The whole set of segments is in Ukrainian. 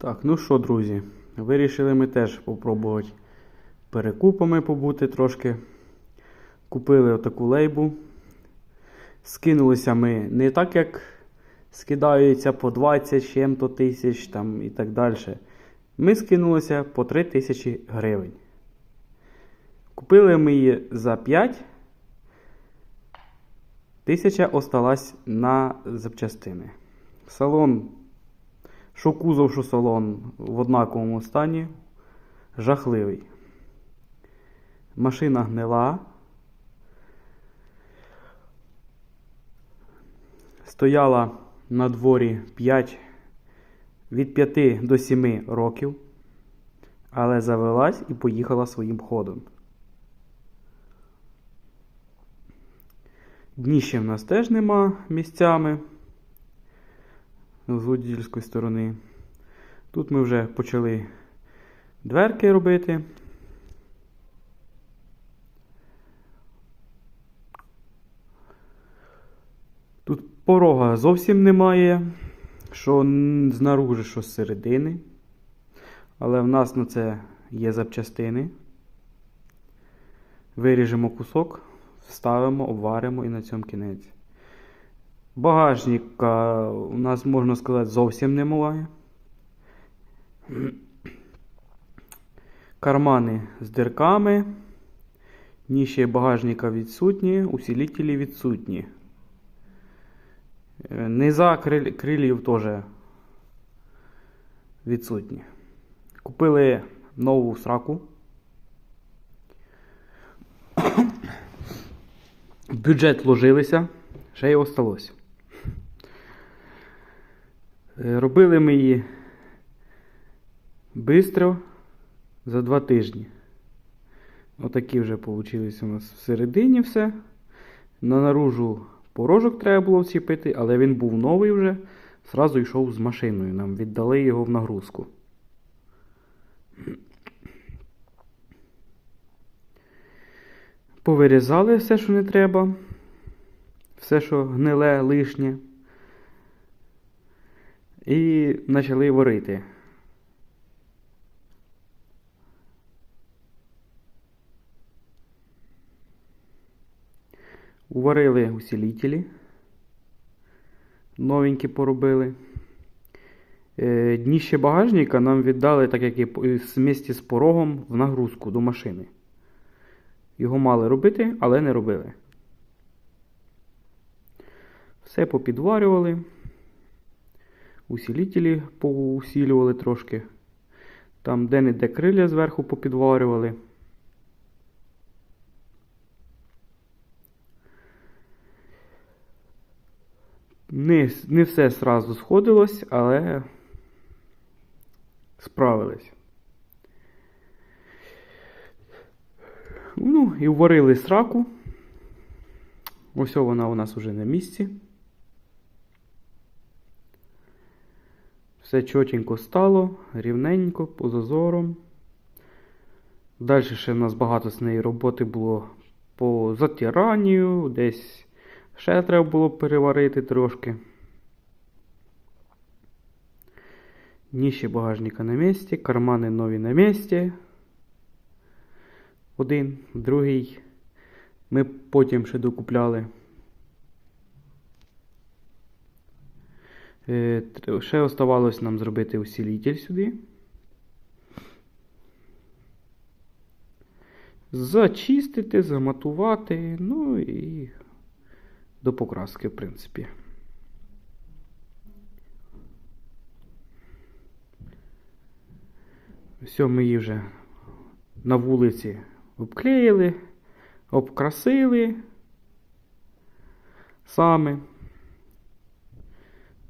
Так, ну що, друзі, вирішили ми теж попробувати перекупами побути трошки. Купили отаку лейбу. Скинулися ми не так, як скидаються по 20 чим-то тисяч там і так далі. Ми скинулися по 3 тисячі гривень. Купили ми її за 5. Тисяча осталась на запчастини. Салон що кузов, що салон в однаковому стані. Жахливий. Машина гнила. Стояла на дворі 5, від 5 до 7 років, але завелась і поїхала своїм ходом. Дніща в нас теж нема місцями з водительської сторони. Тут ми вже почали дверки робити. Тут порога зовсім немає, що знаружи, що зсередини. Але в нас на це є запчастини. Виріжемо кусок, вставимо, обваримо і на цьому кінець. Багажника у нас, можна сказати, зовсім немає. Кармани з дирками. Ніші багажника відсутні, усилителі відсутні. Е, Низа крил- крилів теж відсутні. Купили нову сраку. Бюджет вложилися, ще й осталось. Е, Робили ми її швидко за два тижні. Отакі вже вийшли у нас всередині все. На наружу порожок треба було вціпити, але він був новий вже. Зразу йшов з машиною. Нам віддали його в нагрузку. Повирізали все, що не треба. Все, що гниле, лишнє. І почали варити. Уварили усилителі. Новенькі поробили. Е, Дніще багажника нам віддали, так як і з місті з порогом, в нагрузку до машини. Його мали робити, але не робили. Все попідварювали. Усилителі поусилювали трошки. Там де-не-де криля зверху попідварювали. Не, не все сразу сходилось, але справились. Ну, і варили сраку. Ось вона у нас уже на місці. Все чотенько стало, рівненько, по зазорам. Далі ще в нас багато з неї роботи було по затиранню, десь ще треба було переварити трошки. Ніші багажника на місці, кармани нові на місці. Один, другий. Ми потім ще докупляли. Е, тр- Ще оставалось нам зробити усилитель сюди. Зачистити, заматувати, ну і до покраски, в принципі. Все, ми її вже на вулиці обклеїли, обкрасили саме.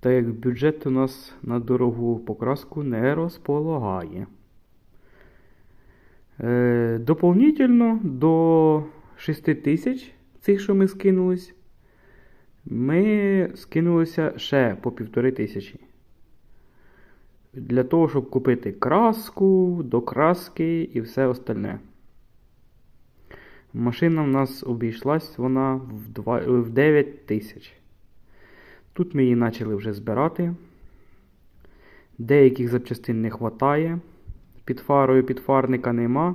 Так як бюджет у нас на дорогу покраску не розполагає. Е, доповнительно до 6 тисяч цих, що ми скинулись, ми скинулися ще по півтори тисячі. Для того, щоб купити краску, докраски і все остальне. Машина в нас обійшлась вона в, 2, в 9 тисяч. Тут ми її почали вже збирати. Деяких запчастин не вистачає. Під фарою підфарника нема.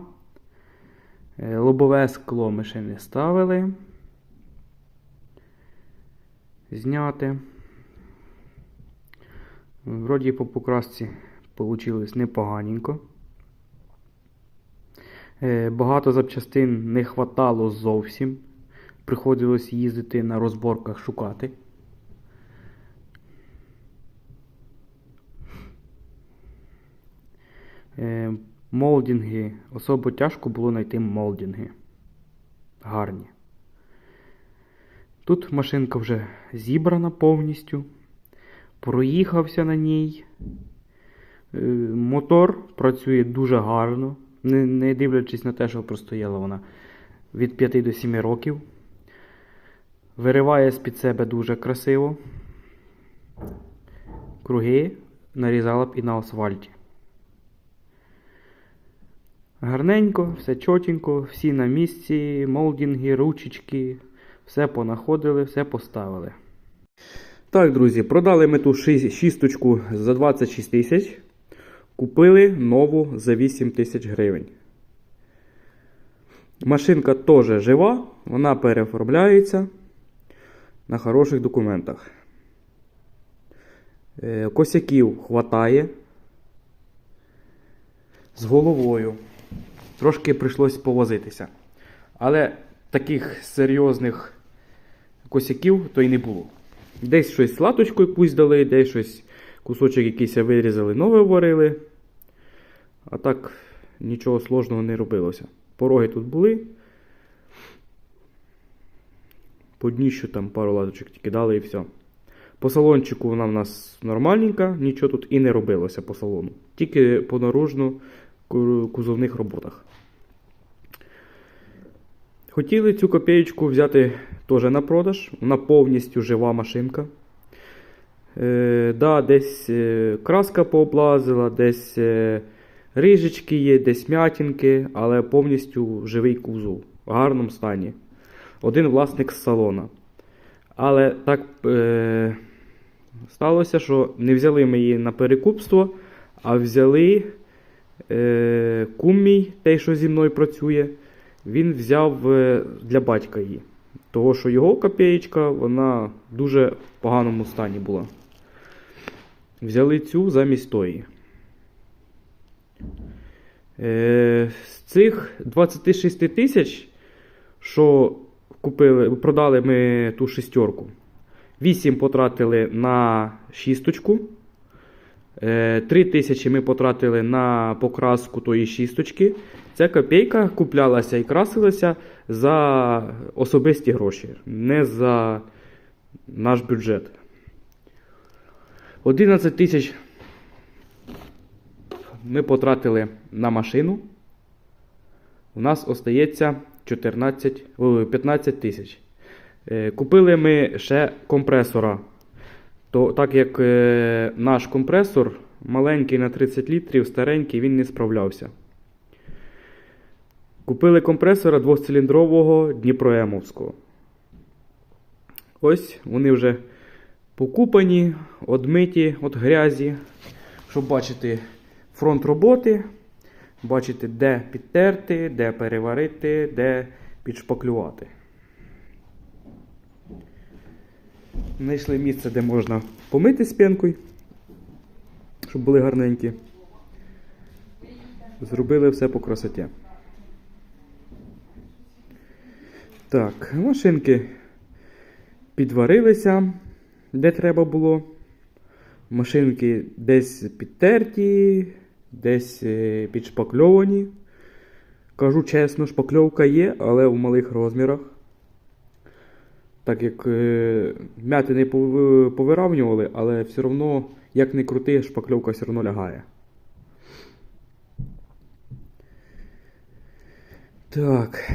Е, Лобове скло ми ще не ставили. Зняти. Вроді по покрасці вийшло непоганенько. Е, Багато запчастин не хватало зовсім. Приходилось їздити на розборках шукати. Е, Молдинги. Особо тяжко було знайти молдинги. Гарні. Тут машинка вже зібрана повністю. Проїхався на ній. Е, Мотор працює дуже гарно, не дивлячись на те, що простояла вона від 5 до 7 років. Вириває з-під себе дуже красиво. Круги нарізала б і на асфальті. Гарненько, все чотенько, всі на місці, молдинги, ручечки, все понаходили, все поставили. Так, друзі, продали ми ту шісточку за 26 тисяч. Купили нову за 8 тисяч гривень. Машинка теж жива, вона переоформляється на хороших документах. Е, Косяків хватає. З головою. Трошки прийшлось повозитися. Але таких серйозних косяків то й не було. Десь щось латочку якусь дали, десь щось кусочок якийсь вирізали, нове варили. А так нічого сложного не робилося. Пороги тут були. По дніщу там пару латочок тільки дали і все. По салончику вона в нас нормальненька, нічого тут і не робилося по салону. Тільки по наружну кузовних роботах. Хотіли цю копеєчку взяти теж на продаж. Вона повністю жива машинка. Е, да, десь е, краска пооблазила, десь е, рижечки є, десь м'ятінки, але повністю живий кузов в гарному стані. Один власник з салона. Але так е, сталося, що не взяли ми її на перекупство, а взяли е, кум мій, той, що зі мною працює, він взяв е, для батька її. Того, що його копеєчка, вона в дуже поганому стані була. Взяли цю замість тої. Е, з цих 26 тисяч, що купили, продали ми ту шістерку, 8 потратили на шісточку. 3 тисячі ми потратили на покраску тої шісточки. Ця копійка куплялася і красилася за особисті гроші, не за наш бюджет. 11 тисяч ми потратили на машину. У нас остається 14, 15 тисяч. Е, Купили ми ще компресора. То, так як е, наш компресор маленький на 30 літрів, старенький, він не справлявся. Купили компресора двохциліндрового Дніпроемовського. Ось вони вже покупані, одмиті від грязі. Щоб бачити фронт роботи, бачити, де підтерти, де переварити, де підшпаклювати. Знайшли місце, де можна помити спинкою, щоб були гарненькі. Зробили все по красоті. Так, машинки підварилися, де треба було. Машинки десь підтерті, десь е, підшпакльовані. Кажу чесно, шпакльовка є, але в малих розмірах. Так як е, м'яти не повиравнювали, але все одно, як не крути, шпакльовка все одно лягає. Так.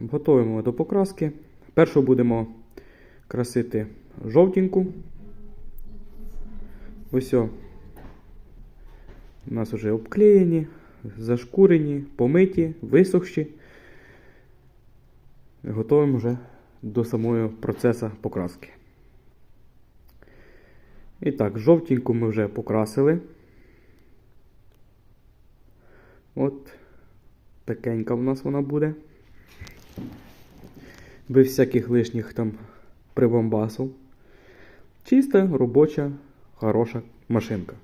Готуємо до покраски. Першу будемо красити жовтінку. Ось. о. У нас вже обклеєні, зашкурені, помиті, висохші. Готуємо вже до самого процесу покраски. І так, жовтеньку ми вже покрасили. От такенька в нас вона буде. Без всяких лишніх там прибамбасів. Чиста, робоча, хороша машинка.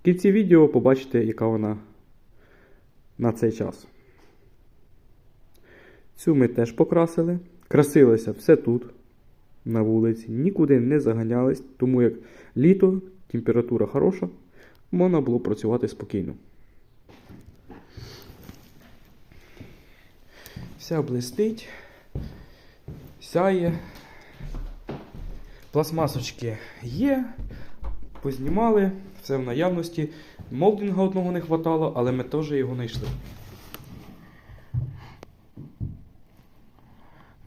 В кінці відео побачите, яка вона на цей час. Цю ми теж покрасили. Красилося все тут, на вулиці. Нікуди не заганялись, тому як літо, температура хороша, можна було працювати спокійно. Вся блистить, сяє. Пластмасочки є, познімали, все в наявності. Молдинга одного не хватало, але ми теж його знайшли.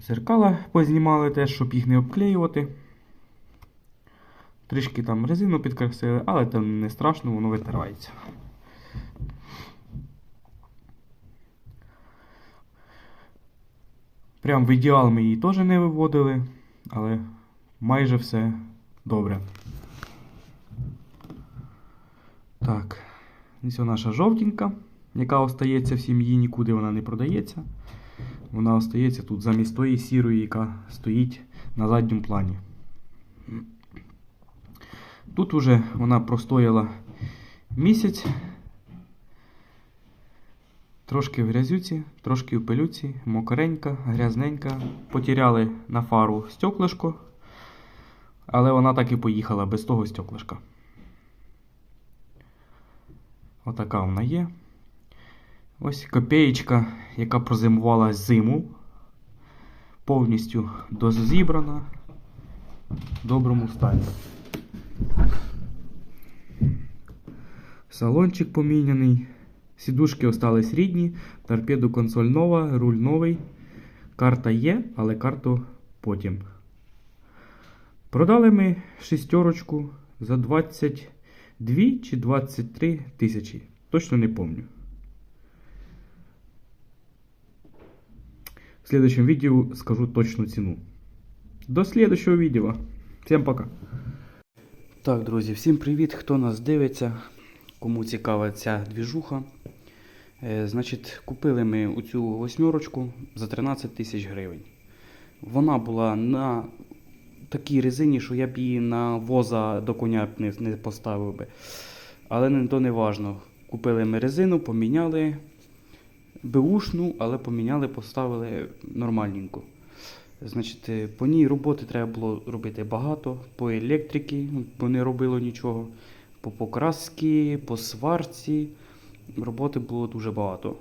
Зеркала познімали теж, щоб їх не обклеювати. Трішки там резину підкрасили, але це не страшно, воно витирається. Прям в ідеал ми її теж не виводили, але майже все добре. Так, ось наша жовтенька, яка остається в сім'ї, нікуди вона не продається. Вона остається тут замість тої сірої, яка стоїть на задньому плані. Тут уже вона простояла місяць. Трошки в грязюці, трошки в пилюці, мокренька, грязненька. Потіряли на фару стеклишко, але вона так і поїхала без того стеклишка. Отака вона є. Ось копеєчка, яка прозимувала зиму. Повністю дозібрана в доброму стані. Салончик поміняний. Сідушки остались рідні. Торпеду консоль нова, руль новий. Карта є, але карту потім. Продали ми шістерочку за 22 чи 23 тисячі. Точно не пам'ятаю. В следующем видео скажу точну ціну. До следующего відео. Всім пока. Так, друзі, всім привіт, хто нас дивиться, кому цікава ця двіжуха. Е, значить, купили ми оцю восьмерочку за 13 тисяч гривень. Вона була на такій резині, що я б її на воза до коня не, не поставив би. Але то не важно. Купили ми резину, поміняли беушну, але поміняли, поставили нормальненьку. Значить, е, по ній роботи треба було робити багато. По електрики, бо не робило нічого. По покраски, по сварці. Роботи було дуже багато.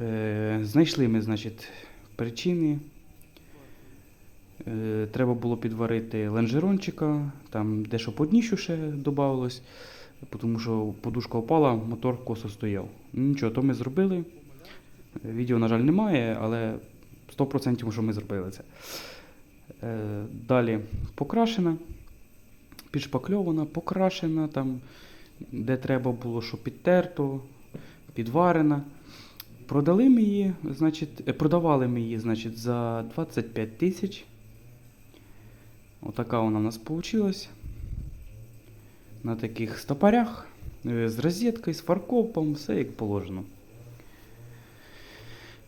Е, знайшли ми, значить, причини. Е, треба було підварити лонжерончика, там дещо по дніщу ще додавалось, тому що подушка впала, мотор косо стояв. Ну, Нічого, то ми зробили. Відео, на жаль, немає, але 100% що ми зробили це. Е, далі покрашена, підшпакльована, покрашена, там, де треба було, що підтерто, підварена. Продали ми її, значить, е, продавали ми її значить, за 25 тисяч. Отака вона у нас вийшла. На таких стопорях, е, з розеткою, з фаркопом, все як положено.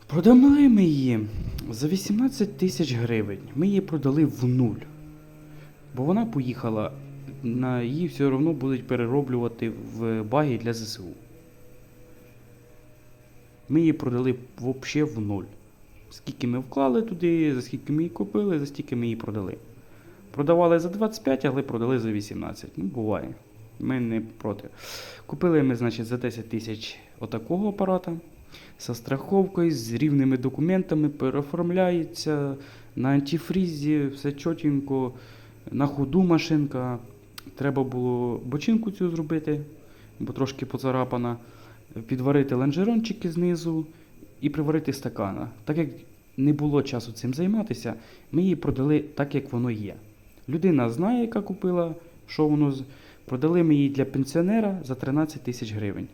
Продали ми її за 18 тисяч гривень. Ми її продали в нуль. Бо вона поїхала, на її все одно будуть перероблювати в баги для ЗСУ. Ми її продали взагалі в нуль. Скільки ми вклали туди, за скільки ми її купили, за стільки ми її продали. Продавали за 25, але продали за 18. Ну, буває. Ми не проти. Купили ми, значить, за 10 тисяч отакого апарата. Со страховкою, з рівними документами, переоформляється на антифрізі, все чотенько, на ходу машинка. Треба було бочинку цю зробити, бо трошки поцарапана, підварити лонжерончики знизу і приварити стакана. Так як не було часу цим займатися, ми її продали так, як воно є. Людина знає, яка купила, що воно продали ми її для пенсіонера за 13 тисяч гривень.